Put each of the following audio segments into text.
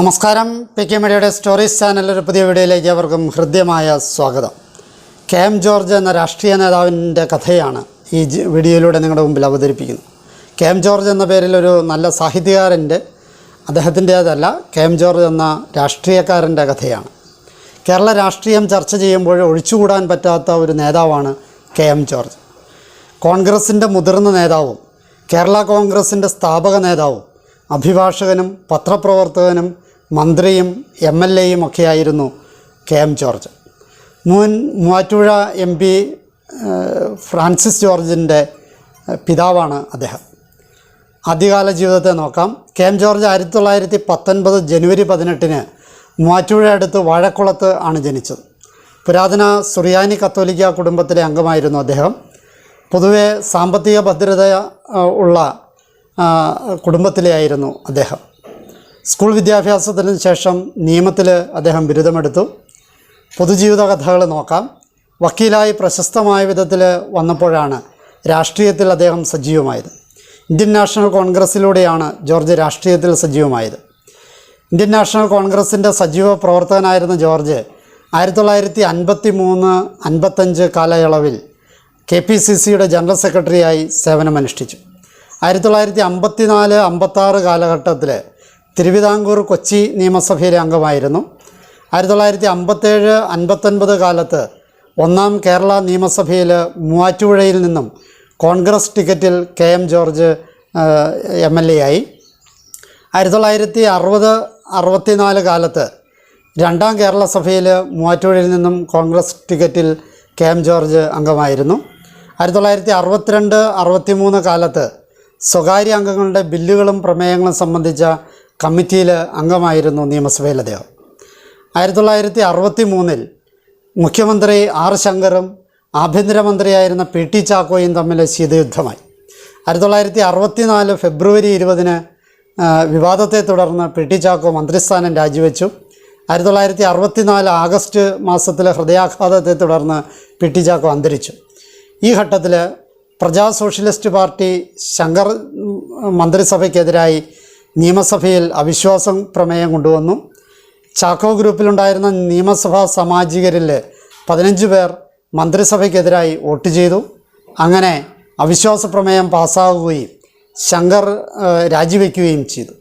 നമസ്കാരം. P K മീഡിയയുടെ stories ചാനലിൽ പുതിയ വീഡിയോയിലേക്ക് അവർക്കും ഹൃദ്യമായ സ്വാഗതം. കെ എം ജോർജ് എന്ന രാഷ്ട്രീയ നേതാവിന്റെ കഥയാണ് ഈ വീഡിയോയിലൂടെ നിങ്ങളുടെ മുമ്പിൽ അവതരിപ്പിക്കുന്നത്. കെ എം ജോർജ് എന്ന പേരിൽ ഒരു നല്ല സാഹിത്യകാരന്റെ അദ്ദേഹത്തിന്റേതല്ല കെ എം ജോർജ് എന്ന രാഷ്ട്രീയക്കാരന്റെ കഥയാണ്. കേരള രാഷ്ട്രീയം ചർച്ച ചെയ്യുമ്പോൾ ഒഴിച്ചുകൂടാൻ പറ്റാത്ത ഒരു നേതാവാണ് കെ എം ജോർജ്. കോൺഗ്രസിന്റെ മുതിർന്ന നേതാവും കേരള കോൺഗ്രസിന്റെ സ്ഥാപക നേതാവും അഭിഭാഷകനും പത്രപ്രവർത്തകനും മന്ത്രിയും എം എൽ എയും ഒക്കെയായിരുന്നു കെ എം ജോർജ്. മുൻ മൂവാറ്റുപുഴ എം പി ഫ്രാൻസിസ് ജോർജിന്റെ പിതാവാണ് അദ്ദേഹം. ആദ്യകാല ജീവിതത്തെ നോക്കാം. കെ എം ജോർജ് ആയിരത്തി തൊള്ളായിരത്തി പത്തൊൻപത് ജനുവരി പതിനെട്ടിന് മൂവാറ്റുപുഴ അടുത്ത് വാഴക്കുളത്ത് ആണ് ജനിച്ചത്. പുരാതന സുറിയാനി കത്തോലിക്ക കുടുംബത്തിലെ അംഗമായിരുന്നു അദ്ദേഹം. പൊതുവെ സാമ്പത്തിക ഭദ്രത ഉള്ള ആ, കുടുംബത്തിലെ ആയിരുന്നു അദ്ദേഹം. സ്കൂൾ വിദ്യാഭ്യാസത്തിന് ശേഷം നിയമത്തിൽ അദ്ദേഹം ബിരുദമെടുത്തു. പൊതുജീവിത കഥകൾ നോക്കാം. വക്കീലായി പ്രശസ്തമായ വിധത്തിൽ വന്നപ്പോഴാണ് രാഷ്ട്രീയത്തിൽ അദ്ദേഹം സജീവമായത്. ഇന്ത്യൻ നാഷണൽ കോൺഗ്രസ്സിലൂടെയാണ് ജോർജ് രാഷ്ട്രീയത്തിൽ സജീവമായത്. ഇന്ത്യൻ നാഷണൽ കോൺഗ്രസിന്റെ സജീവ പ്രവർത്തകനായിരുന്ന ജോർജ് ആയിരത്തി തൊള്ളായിരത്തി അൻപത്തി മൂന്ന് അൻപത്തഞ്ച് കാലയളവിൽ കെ പി സി സിയുടെ ജനറൽ സെക്രട്ടറിയായി സേവനമനുഷ്ഠിച്ചു. ആയിരത്തി തൊള്ളായിരത്തി അമ്പത്തി നാല് അമ്പത്താറ് കാലഘട്ടത്തിൽ തിരുവിതാംകൂർ കൊച്ചി നിയമസഭയിലെ അംഗമായിരുന്നു. ആയിരത്തി തൊള്ളായിരത്തി അമ്പത്തേഴ് അൻപത്തൊൻപത് കാലത്ത് ഒന്നാം കേരള നിയമസഭയിൽ മൂവാറ്റുപുഴയിൽ നിന്നും കോൺഗ്രസ് ടിക്കറ്റിൽ K M George M L A ആയി. ആയിരത്തി തൊള്ളായിരത്തി അറുപത് അറുപത്തിനാല് കാലത്ത് രണ്ടാം കേരള സഭയിൽ മൂവാറ്റുപുഴയിൽ നിന്നും കോൺഗ്രസ് ടിക്കറ്റിൽ കെ എം ജോർജ് അംഗമായിരുന്നു. ആയിരത്തി തൊള്ളായിരത്തി അറുപത്തിരണ്ട് അറുപത്തിമൂന്ന് കാലത്ത് സ്വകാര്യ അംഗങ്ങളുടെ ബില്ലുകളും പ്രമേയങ്ങളും സംബന്ധിച്ച കമ്മിറ്റിയിൽ അംഗമായിരുന്നു നിയമസഭയിൽ അദ്ദേഹം. ആയിരത്തി തൊള്ളായിരത്തി അറുപത്തി മൂന്നിൽ മുഖ്യമന്ത്രി ആർ ശങ്കറും ആഭ്യന്തരമന്ത്രിയായിരുന്ന പി ടി ചാക്കോയും തമ്മിൽ ശീതയുദ്ധമായി. ആയിരത്തി തൊള്ളായിരത്തി അറുപത്തിനാല് ഫെബ്രുവരി ഇരുപതിന് വിവാദത്തെ തുടർന്ന് പി ടി ചാക്കോ മന്ത്രിസ്ഥാനം രാജിവെച്ചു. ആയിരത്തി തൊള്ളായിരത്തി അറുപത്തിനാല് ആഗസ്റ്റ് മാസത്തിലെ ഹൃദയാഘാതത്തെ തുടർന്ന് പി ടി ചാക്കോ അന്തരിച്ചു. ഈ ഘട്ടത്തിൽ പ്രജാ സോഷ്യലിസ്റ്റ് പാർട്ടി ശങ്കർ മന്ത്രിസഭയ്ക്കെതിരായി നിയമസഭയിൽ അവിശ്വാസം പ്രമേയം കൊണ്ടുവന്നു. ചാക്കോ ഗ്രൂപ്പിലുണ്ടായിരുന്ന നിയമസഭാ സാമാജികരിൽ പതിനഞ്ച് പേർ മന്ത്രിസഭയ്ക്കെതിരായി വോട്ട് ചെയ്തു. അങ്ങനെ അവിശ്വാസ പ്രമേയം പാസ്സാവുകയും ശങ്കർ രാജിവെക്കുകയും ചെയ്തു.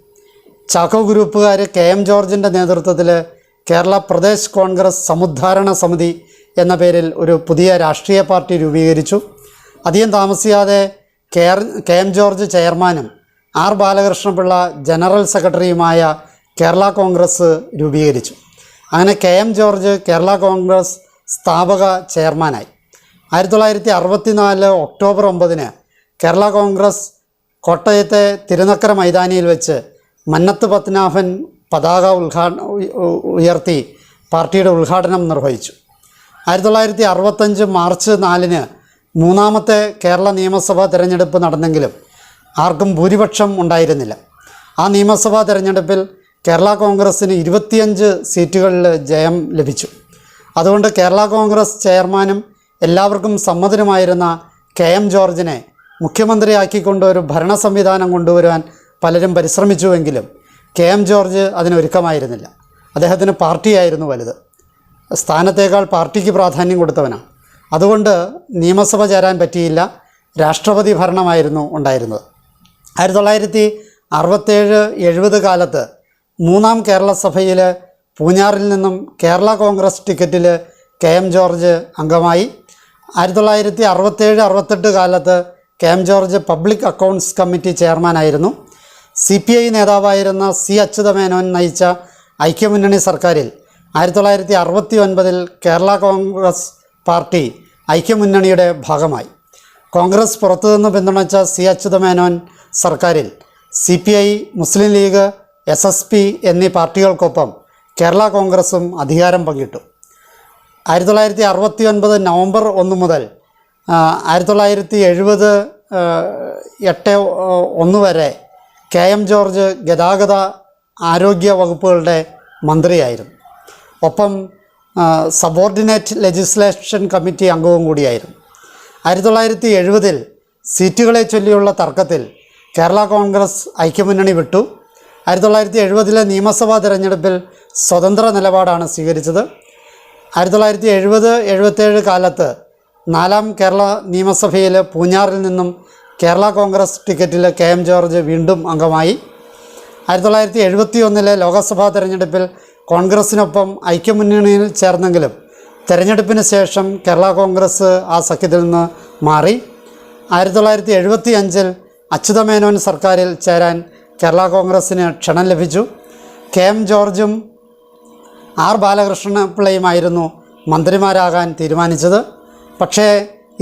ചാക്കോ ഗ്രൂപ്പുകാർ കെ എം ജോർജിന്റെ നേതൃത്വത്തിൽ കേരള പ്രദേശ് കോൺഗ്രസ് സമുദ്ധാരണ സമിതി എന്ന പേരിൽ ഒരു പുതിയ രാഷ്ട്രീയ പാർട്ടി രൂപീകരിച്ചു. അധികം താമസിയാതെ കെ എം ജോർജ് ചെയർമാനും ആർ ബാലകൃഷ്ണപിള്ള ജനറൽ സെക്രട്ടറിയുമായ കേരള കോൺഗ്രസ് രൂപീകരിച്ചു. അങ്ങനെ K M George Kerala Congress സ്ഥാപക ചെയർമാനായി. ആയിരത്തി തൊള്ളായിരത്തി അറുപത്തിനാല് ഒക്ടോബർ ഒമ്പതിന് കേരള കോൺഗ്രസ് കോട്ടയത്തെ തിരുനക്കര മൈതാനിയിൽ വെച്ച് മന്നത്ത് പത്മനാഭൻ പതാക ഉദ്ഘാടന ഉയർത്തി പാർട്ടിയുടെ ഉദ്ഘാടനം നിർവഹിച്ചു. ആയിരത്തി തൊള്ളായിരത്തി അറുപത്തഞ്ച് മാർച്ച് നാലിന് മൂന്നാമത്തെ കേരള നിയമസഭാ തിരഞ്ഞെടുപ്പ് നടന്നെങ്കിലും ആർക്കും ഭൂരിപക്ഷം ഉണ്ടായിരുന്നില്ല. ആ നിയമസഭാ തെരഞ്ഞെടുപ്പിൽ കേരള കോൺഗ്രസ്സിന് ഇരുപത്തിയഞ്ച് സീറ്റുകളിൽ ജയം ലഭിച്ചു. അതുകൊണ്ട് കേരള കോൺഗ്രസ് ചെയർമാനും എല്ലാവർക്കും സമ്മതനുമായിരുന്ന കെ എം ജോർജിനെ മുഖ്യമന്ത്രിയാക്കിക്കൊണ്ട് ഒരു ഭരണ സംവിധാനം കൊണ്ടുവരുവാൻ പലരും പരിശ്രമിച്ചുവെങ്കിലും കെ എം ജോർജ് അതിനൊരുക്കമായിരുന്നില്ല. അദ്ദേഹത്തിന് പാർട്ടിയായിരുന്നു വലുത്. സ്ഥാനത്തേക്കാൾ പാർട്ടിക്ക് പ്രാധാന്യം കൊടുത്തവനാണ്. അതുകൊണ്ട് നിയമസഭ ചേരാൻ പറ്റിയില്ല. രാഷ്ട്രപതി ഭരണമായിരുന്നു ഉണ്ടായിരുന്നത്. ആയിരത്തി തൊള്ളായിരത്തി അറുപത്തേഴ് എഴുപത് കാലത്ത് മൂന്നാം കേരള സഭയിൽ പൂഞ്ഞാറിൽ നിന്നും കേരള കോൺഗ്രസ് ടിക്കറ്റിൽ കെ എം ജോർജ് അംഗമായി. ആയിരത്തി തൊള്ളായിരത്തി അറുപത്തേഴ് അറുപത്തെട്ട് കാലത്ത് K M George public accounts committee ചെയർമാനായിരുന്നു. C P I നേതാവായിരുന്ന സി അച്യുതമേനോൻ നയിച്ച ഐക്യമുന്നണി സർക്കാരിൽ ആയിരത്തി തൊള്ളായിരത്തി അറുപത്തി ഒൻപതിൽ കേരള കോൺഗ്രസ് പാർട്ടി ഐക്യമുന്നണിയുടെ ഭാഗമായി. കോൺഗ്രസ് പുറത്തുനിന്ന് പിന്തുണച്ച സി അച്യുതമേനോൻ സർക്കാരിൽ C P I Muslim League S S P എന്നീ പാർട്ടികൾക്കൊപ്പം കേരള കോൺഗ്രസും അധികാരം പങ്കിട്ടു. ആയിരത്തി തൊള്ളായിരത്തി അറുപത്തി ഒൻപത് നവംബർ ഒന്ന് മുതൽ ആയിരത്തി തൊള്ളായിരത്തി എഴുപത് എട്ട് ഒന്ന് വരെ കെ എം ജോർജ് ഗതാഗത ആരോഗ്യ വകുപ്പുകളുടെ മന്ത്രിയായിരുന്നു. ഒപ്പം സബോർഡിനേറ്റ് ലെജിസ്ലേഷൻ കമ്മിറ്റി അംഗവും കൂടിയായിരുന്നു. ആയിരത്തി തൊള്ളായിരത്തി എഴുപതിൽ സീറ്റുകളെ ചൊല്ലിയുള്ള തർക്കത്തിൽ കേരള കോൺഗ്രസ് ഐക്യമുന്നണി വിട്ടു. ആയിരത്തി തൊള്ളായിരത്തി എഴുപതിലെ നിയമസഭാ തിരഞ്ഞെടുപ്പിൽ സ്വതന്ത്ര നിലപാടാണ് സ്വീകരിച്ചത്. ആയിരത്തി തൊള്ളായിരത്തി എഴുപത് എഴുപത്തേഴ് കാലത്ത് നാലാം കേരള നിയമസഭയിൽ പൂഞ്ഞാറിൽ നിന്നും കേരള കോൺഗ്രസ് ടിക്കറ്റിൽ കെ എം ജോർജ് വീണ്ടും അംഗമായി. ആയിരത്തി തൊള്ളായിരത്തി എഴുപത്തി ഒന്നിലെ ലോക്സഭാ തെരഞ്ഞെടുപ്പിൽ കോൺഗ്രസിനൊപ്പം ഐക്യമുന്നണിയിൽ ചേർന്നെങ്കിലും തെരഞ്ഞെടുപ്പിന് ശേഷം കേരള കോൺഗ്രസ് ആ സഖ്യത്തിൽ നിന്ന് മാറി. ആയിരത്തി തൊള്ളായിരത്തി എഴുപത്തി അഞ്ചിൽ അച്യുതമേനോൻ സർക്കാരിൽ ചേരാൻ കേരള കോൺഗ്രസ്സിന് ക്ഷണം ലഭിച്ചു. കെ എം ജോർജും ആർ ബാലകൃഷ്ണ പിള്ളയുമായിരുന്നു മന്ത്രിമാരാകാൻ തീരുമാനിച്ചത്. പക്ഷേ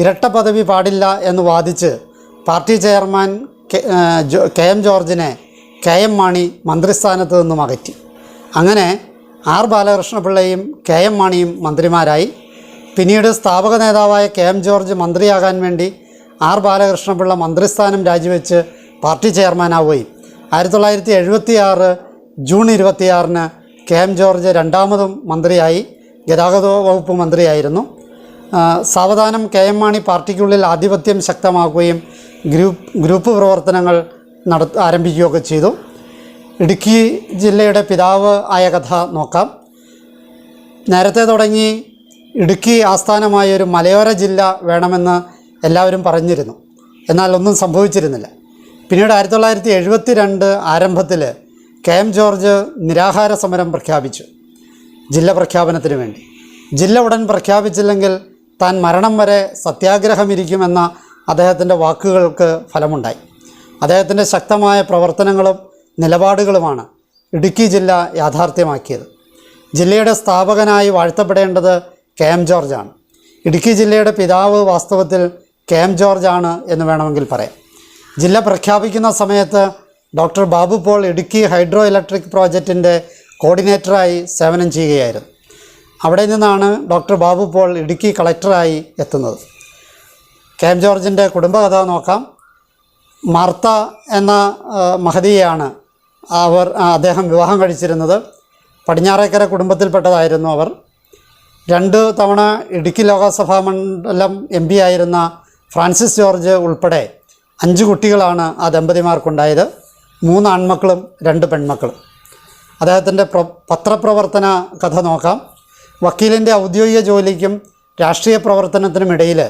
ഇരട്ട പദവി പാടില്ല എന്ന് വാദിച്ച് പാർട്ടി ചെയർമാൻ കെ എം ജോർജിനെ കെ എം മാണി മന്ത്രിസ്ഥാനത്ത് നിന്നും അകറ്റി. അങ്ങനെ ആർ ബാലകൃഷ്ണ പിള്ളയും കെ എം മാണിയും മന്ത്രിമാരായി. പിന്നീട് സ്ഥാപക നേതാവായ കെ എം ജോർജ് മന്ത്രിയാകാൻ വേണ്ടി ആർ ബാലകൃഷ്ണപിള്ള മന്ത്രിസ്ഥാനം രാജിവെച്ച് പാർട്ടി ചെയർമാനാവുകയും ആയിരത്തി തൊള്ളായിരത്തി എഴുപത്തി ആറ് ജൂൺ ഇരുപത്തിയാറിന് കെ എം ജോർജ് രണ്ടാമതും മന്ത്രിയായി ഗതാഗത വകുപ്പ് മന്ത്രിയായിരുന്നു. സാവധാനം കെ എം മാണി പാർട്ടിക്കുള്ളിൽ ആധിപത്യം ശക്തമാക്കുകയും ഗ്രൂപ്പ് ഗ്രൂപ്പ് പ്രവർത്തനങ്ങൾ നട ആരംഭിക്കുകയൊക്കെ ചെയ്തു. ഇടുക്കി ജില്ലയുടെ പിതാവ് ആയ കഥ നോക്കാം. നേരത്തെ തുടങ്ങി ഇടുക്കി ആസ്ഥാനമായ ഒരു മലയോര ജില്ല വേണമെന്ന് എല്ലാവരും പറഞ്ഞിരുന്നു. എന്നാൽ ഒന്നും സംഭവിച്ചിരുന്നില്ല. പിന്നീട് ആയിരത്തി തൊള്ളായിരത്തി എഴുപത്തി രണ്ട് ആരംഭത്തിൽ കെ എം ജോർജ് നിരാഹാര സമരം പ്രഖ്യാപിച്ചു. ജില്ല പ്രഖ്യാപനത്തിന് വേണ്ടി. ജില്ല ഉടൻ പ്രഖ്യാപിച്ചില്ലെങ്കിൽ താൻ മരണം വരെ സത്യാഗ്രഹമിരിക്കുമെന്ന അദ്ദേഹത്തിന്റെ വാക്കുകൾക്ക് ഫലമുണ്ടായി. അദ്ദേഹത്തിന്റെ ശക്തമായ പ്രവർത്തനങ്ങളും നിലപാടുകളുമാണ് ഇടുക്കി ജില്ല യാഥാർത്ഥ്യമാക്കിയത്. ജില്ലയുടെ സ്ഥാപകനായി വാഴ്ത്തപ്പെടേണ്ടത് കെ എം ജോർജാണ്. ഇടുക്കി ജില്ലയുടെ പിതാവ് വാസ്തവത്തിൽ കെ എം ജോർജാണ് എന്ന് വേണമെങ്കിൽ പറയാം. ജില്ല പ്രഖ്യാപിക്കുന്ന സമയത്ത് doctor Babu Paul Idukki hydro electric പ്രോജക്റ്റിന്റെ കോർഡിനേറ്ററായി സേവനം ചെയ്യുകയായിരുന്നു. അവിടെ നിന്നാണ് ഡോക്ടർ ബാബു പോൾ ഇടുക്കി കളക്ടറായി എത്തുന്നത്. കെ എം ജോർജിന്റെ കുടുംബകഥ നോക്കാം. മാർത്ത എന്ന മഹതിയെയാണ് അവർ അദ്ദേഹം വിവാഹം കഴിച്ചിരുന്നത്. പടിഞ്ഞാറേക്കര കുടുംബത്തിൽപ്പെട്ടതായിരുന്നു അവർ. രണ്ട് തവണ ഇടുക്കി ലോകസഭാ മണ്ഡലം എം പി ആയിരുന്ന ഫ്രാൻസിസ് ജോർജ് ഉൾപ്പെടെ അഞ്ച് കുട്ടികളാണ് ആ ദമ്പതിമാർക്കുണ്ടായത്. മൂന്ന് ആൺമക്കളും രണ്ട് പെൺമക്കളും. അദ്ദേഹത്തിന്റെ പ്ര പത്രപ്രവർത്തന കഥ നോക്കാം. വക്കീലിന്റെ ഔദ്യോഗിക ജോലിക്കും രാഷ്ട്രീയ പ്രവർത്തനത്തിനും ഇടയിൽ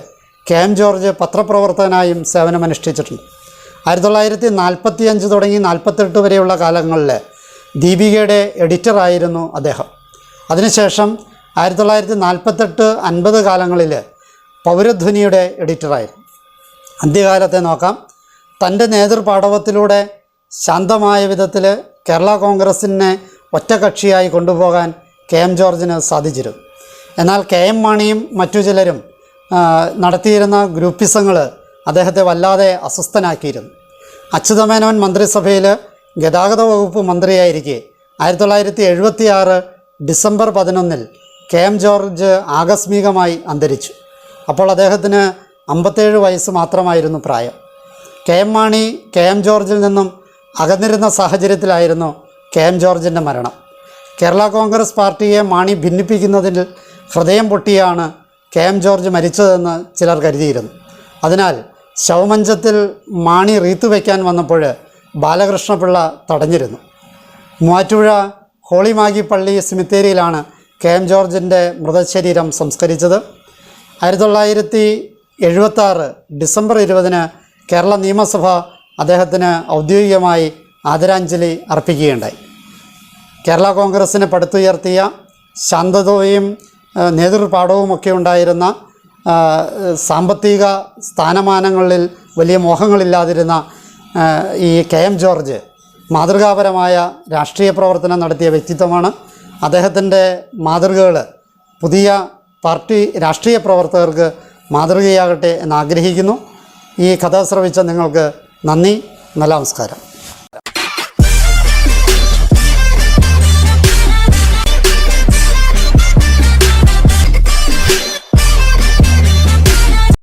കെ ജോർജ് പത്രപ്രവർത്തകനായും സേവനമനുഷ്ഠിച്ചിട്ടുണ്ട്. ആയിരത്തി തൊള്ളായിരത്തി നാൽപ്പത്തി അഞ്ച് തുടങ്ങി നാൽപ്പത്തെട്ട് വരെയുള്ള കാലങ്ങളിൽ ദീപികയുടെ എഡിറ്ററായിരുന്നു അദ്ദേഹം. അതിനുശേഷം ആയിരത്തി തൊള്ളായിരത്തി നാൽപ്പത്തെട്ട് അൻപത് കാലങ്ങളിൽ പൗരധ്വനിയുടെ എഡിറ്ററായിരുന്നു. അന്ത്യകാലത്തെ നോക്കാം. തന്റെ നേതൃപാടവത്തിലൂടെ ശാന്തമായ വിധത്തിൽ കേരള കോൺഗ്രസിനെ ഒറ്റകക്ഷിയായി കൊണ്ടുപോകാൻ കെ എം ജോർജിന് സാധിച്ചിരുന്നു. എന്നാൽ കെ എം മാണിയും മറ്റു ചിലരും നടത്തിയിരുന്ന ഗ്രൂപ്പിസങ്ങൾ അദ്ദേഹത്തെ വല്ലാതെ അസ്വസ്ഥനാക്കിയിരുന്നു. അച്യുതമേനോൻ മന്ത്രിസഭയിൽ ഗതാഗത വകുപ്പ് മന്ത്രിയായിരിക്കെ ആയിരത്തി തൊള്ളായിരത്തി എഴുപത്തി ഡിസംബർ പതിനൊന്നിൽ കെ എം ജോർജ് ആകസ്മികമായി അന്തരിച്ചു. അപ്പോൾ അദ്ദേഹത്തിന് അമ്പത്തേഴ് വയസ്സ് മാത്രമായിരുന്നു പ്രായം. K M Mani K M ജോർജിൽ നിന്നും അകന്നിരുന്ന സാഹചര്യത്തിലായിരുന്നു കെ എം ജോർജിന്റെ മരണം. കേരള കോൺഗ്രസ് പാർട്ടിയെ മാണി ഭിന്നിപ്പിക്കുന്നതിൽ ഹൃദയം പൊട്ടിയാണ് കെ എം ജോർജ് മരിച്ചതെന്ന് ചിലർ കരുതിയിരുന്നു. അതിനാൽ ശവമഞ്ചത്തിൽ മാണി റീത്ത് വയ്ക്കാൻ വന്നപ്പോൾ ബാലകൃഷ്ണപിള്ള തടഞ്ഞിരുന്നു. മൂവാറ്റുപുഴ ഹോളിമാഗി പള്ളി സിമിത്തേരിയിലാണ് കെ എം ജോർജിന്റെ മൃതശരീരം സംസ്കരിച്ചത്. ആയിരത്തി തൊള്ളായിരത്തി എഴുപത്തി ആറ് ഡിസംബർ ഇരുപതിന് കേരള നിയമസഭ അദ്ദേഹത്തിന് ഔദ്യോഗികമായി ആദരാഞ്ജലി അർപ്പിക്കുകയുണ്ടായി. കേരള കോൺഗ്രസ്സിന് പടുത്തുയർത്തിയ ശാന്തതയും നേതൃപാഠവുമൊക്കെ ഉണ്ടായിരുന്ന സാമ്പത്തിക സ്ഥാനമാനങ്ങളിൽ വലിയ മോഹങ്ങളില്ലാതിരുന്ന ഈ കെ എം ജോർജ് മാതൃകാപരമായ രാഷ്ട്രീയ പ്രവർത്തനം നടത്തിയ വ്യക്തിത്വമാണ്. അദ്ദേഹത്തിന്റെ മാതൃകകൾ പുതിയ പാർട്ടി രാഷ്ട്രീയ പ്രവർത്തകർക്ക് മാതൃകയാകട്ടെ എന്ന് ആഗ്രഹിക്കുന്നു. ഈ കഥ ശ്രവിച്ച നിങ്ങൾക്ക് നന്ദി നല്ല നമസ്കാരം.